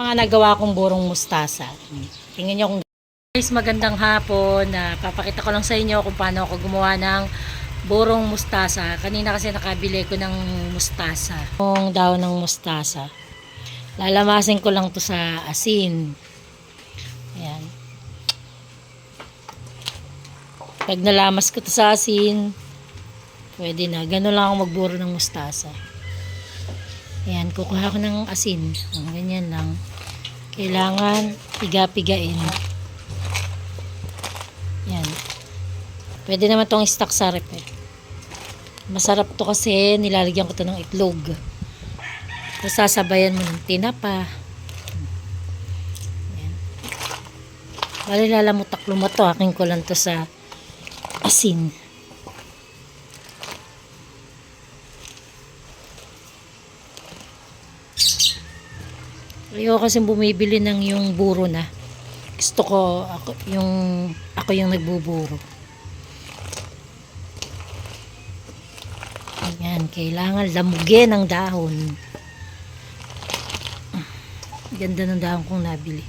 mga nagawa kong burong mustasa. Tingnan nyo kung guys, magandang hapon. na papakita ko lang sa inyo kung paano ako gumawa ng burong mustasa. Kanina kasi nakabili ko ng mustasa. Yung daw ng mustasa. Lalamasin ko lang to sa asin. Ayan. Pag nalamas ko to sa asin, pwede na. Ganun lang ako magburo ng mustasa. Ayan, kukuha ko ng asin. Oh, ganyan lang. Kailangan piga-pigain. Ayan. Pwede naman tong stock sa rep eh. Masarap to kasi nilalagyan ko to ng itlog. Tapos sasabayan mo ng tinapa. Ayan. Bali lalamutak-lumot to. Aking ko lang to sa asin. Ayoko kasi bumibili ng yung buro na. Gusto ko ako yung ako yung nagbuburo. Ayan, kailangan lamugin ang dahon. Ganda ng dahon kong nabili.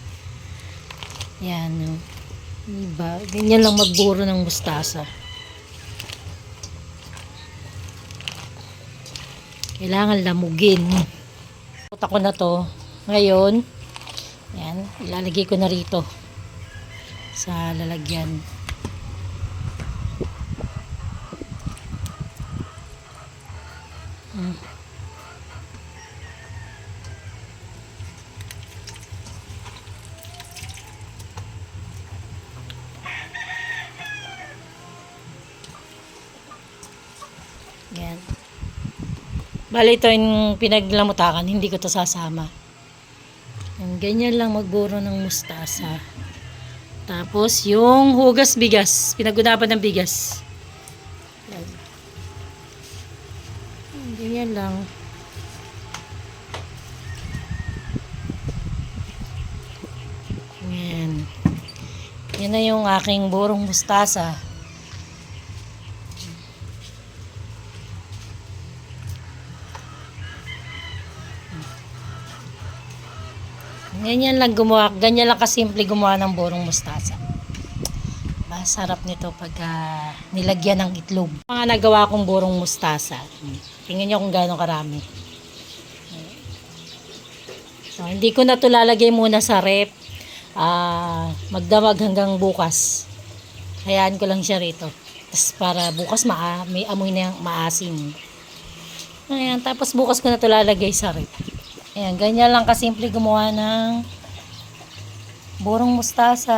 Ayan. Diba? Ganyan lang magburo ng mustasa. Kailangan lamugin. Puta ko na to. Ngayon, yan, ilalagay ko na rito sa lalagyan. Mm. Yan. Bali ito yung pinaglamutakan, hindi ko to sasama. Yan, ganyan lang magburo ng mustasa. Tapos, yung hugas bigas. Pinagunapan ng bigas. Yan, Ganyan lang. Yan. Yan na yung aking burong mustasa. Ganyan lang gumawa, ganyan lang kasimple gumawa ng burong mustasa. Masarap nito pag ah, nilagyan ng itlog. Mga nagawa kong burong mustasa. Tingnan nyo kung gaano karami. So, hindi ko na ito lalagay muna sa rep. Ah, magdamag hanggang bukas. Hayaan ko lang siya rito. Tapos para bukas maa, may amoy na maasim. Ayan, tapos bukas ko na ito lalagay sa rep. Ayan, ganyan lang kasimple gumawa ng burong mustasa.